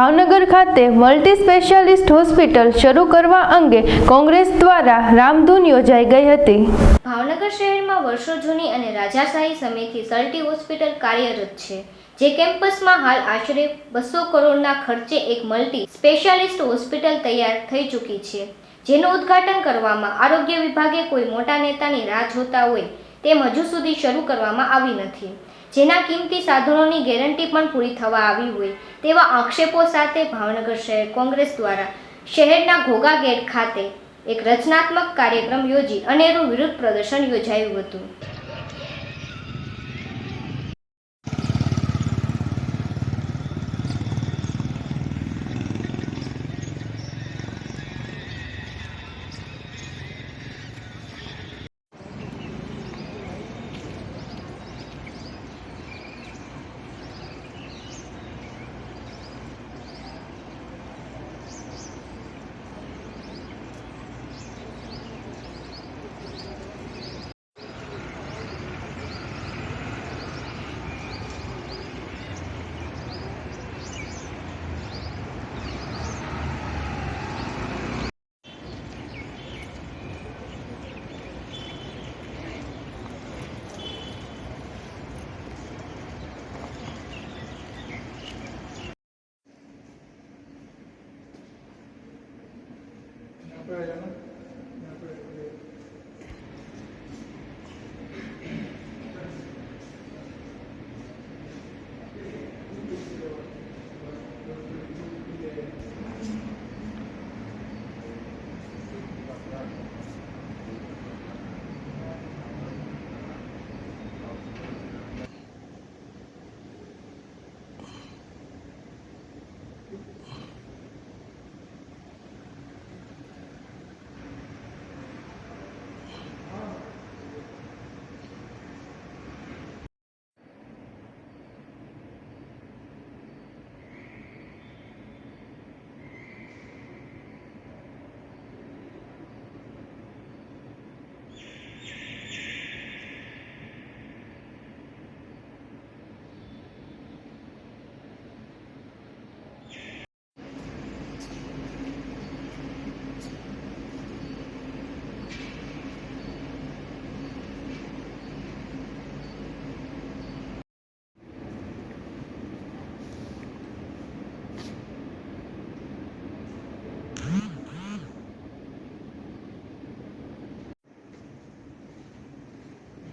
ભાવનગર ખાતે multi specialist hospital શરૂ કરવા અંગે કોંગ્રેસ દ્વારા રામધૂન યોજાઈ ગઈ હતી. ભાવનગર શહેરમાં વર્ષો જૂની અને રાજાશાહી સમયથી સલ્ટી હોસ્પિટલ કાર્યરત છે, જે કેમ્પસમાં હાલ આશરે બસો કરોડના ખર્ચે એક મલ્ટી સ્પેશિયાલિસ્ટ હોસ્પિટલ તૈયાર થઈ ચૂકી છે, જેનું ઉદ્ઘાટન કરવામાં આરોગ્ય વિભાગે કોઈ મોટા નેતાની રાહ જોતા હોય તેમ હજુ સુધી શરૂ કરવામાં આવી નથી. જેના કિંમતી સાધનોની ગેરંટી પણ પૂરી થવા આવી હોય તેવા આક્ષેપો સાથે ભાવનગર શહેર કોંગ્રેસ દ્વારા શહેરના ઘોઘા ગેટ ખાતે એક રચનાત્મક કાર્યક્રમ યોજી અનેરું વિરોધ પ્રદર્શન યોજાયું હતું. প্রয়োজন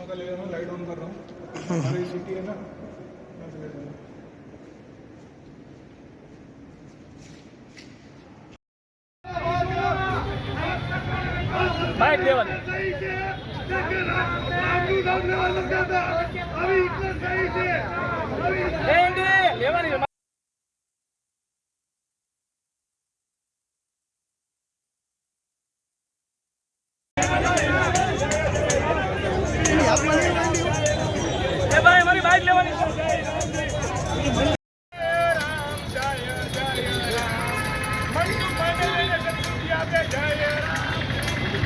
इग्नो का ले रहा हूँ लाइट ऑन कर रहा हूँ हमारी सिटी है ना माइक देवन अभी इतना सही से अभी लेंगे लेवन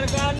सरकार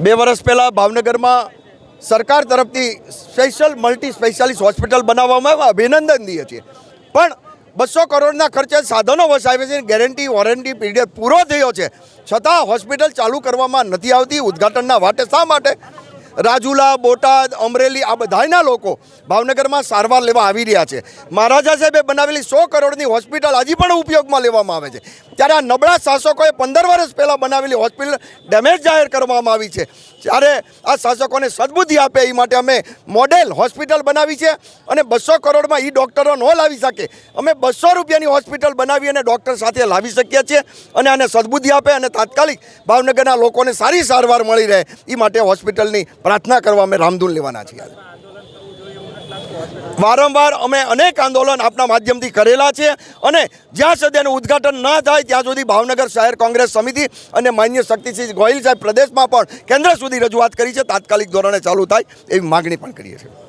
બે વર્ષ પહેલાં ભાવનગરમાં સરકાર તરફથી સ્પેશિયલ મલ્ટી સ્પેશિયાલિસ્ટ હોસ્પિટલ બનાવવામાં અભિનંદન દઈએ છીએ પણ બસો કરોડના ખર્ચે સાધનો વસાવે છે. ગેરંટી, વોરંટી, પીરિયડ પૂરો થયો છે. છતાં હોસ્પિટલ ચાલુ કરવામાં નથી આવતી. ઉદ્ઘાટનના વાટે શા માટે? રાજુલા, બોટાદ, અમરેલી આ બધાયના લોકો ભાવનગરમાં સારવાર લેવા આવી રહ્યા છે. મહારાજા સાહેબે બનાવેલી સો કરોડની હોસ્પિટલ હજી પણ ઉપયોગમાં લેવામાં આવે છે. ત્યારે આ નબળા શાસકોએ પંદર વર્ષ પહેલાં બનાવેલી હોસ્પિટલ ડેમેજ જાહેર કરવામાં આવી છે. ત્યારે આ શાસકોને સદબુદ્ધિ આપે એ માટે અમે મોડેલ હોસ્પિટલ બનાવી છે અને બસો કરોડમાં એ ડૉક્ટરો ન લાવી શકે. અમે બસો રૂપિયાની હોસ્પિટલ બનાવી અને ડૉક્ટર સાથે લાવી શકીએ છીએ અને આને સદબુદ્ધિ આપે અને તાત્કાલિક ભાવનગરના લોકોને સારી સારવાર મળી રહે એ માટે હોસ્પિટલની પ્રાર્થના કરવા અમે રામધૂન લેવાના છીએ. વારંવાર અમે અનેક આંદોલન આપના માધ્યમથી કરેલા છે અને જ્યાં સુધી એનું ઉદ્ઘાટન ના થાય ત્યાં સુધી ભાવનગર શહેર કોંગ્રેસ સમિતિ અને માન્ય શક્તિસિંહ ગોહિલ સાહેબ પ્રદેશમાં પણ કેન્દ્ર સુધી રજૂઆત કરી છે. તાત્કાલિક ધોરણે ચાલુ થાય એવી માગણી પણ કરીએ છીએ.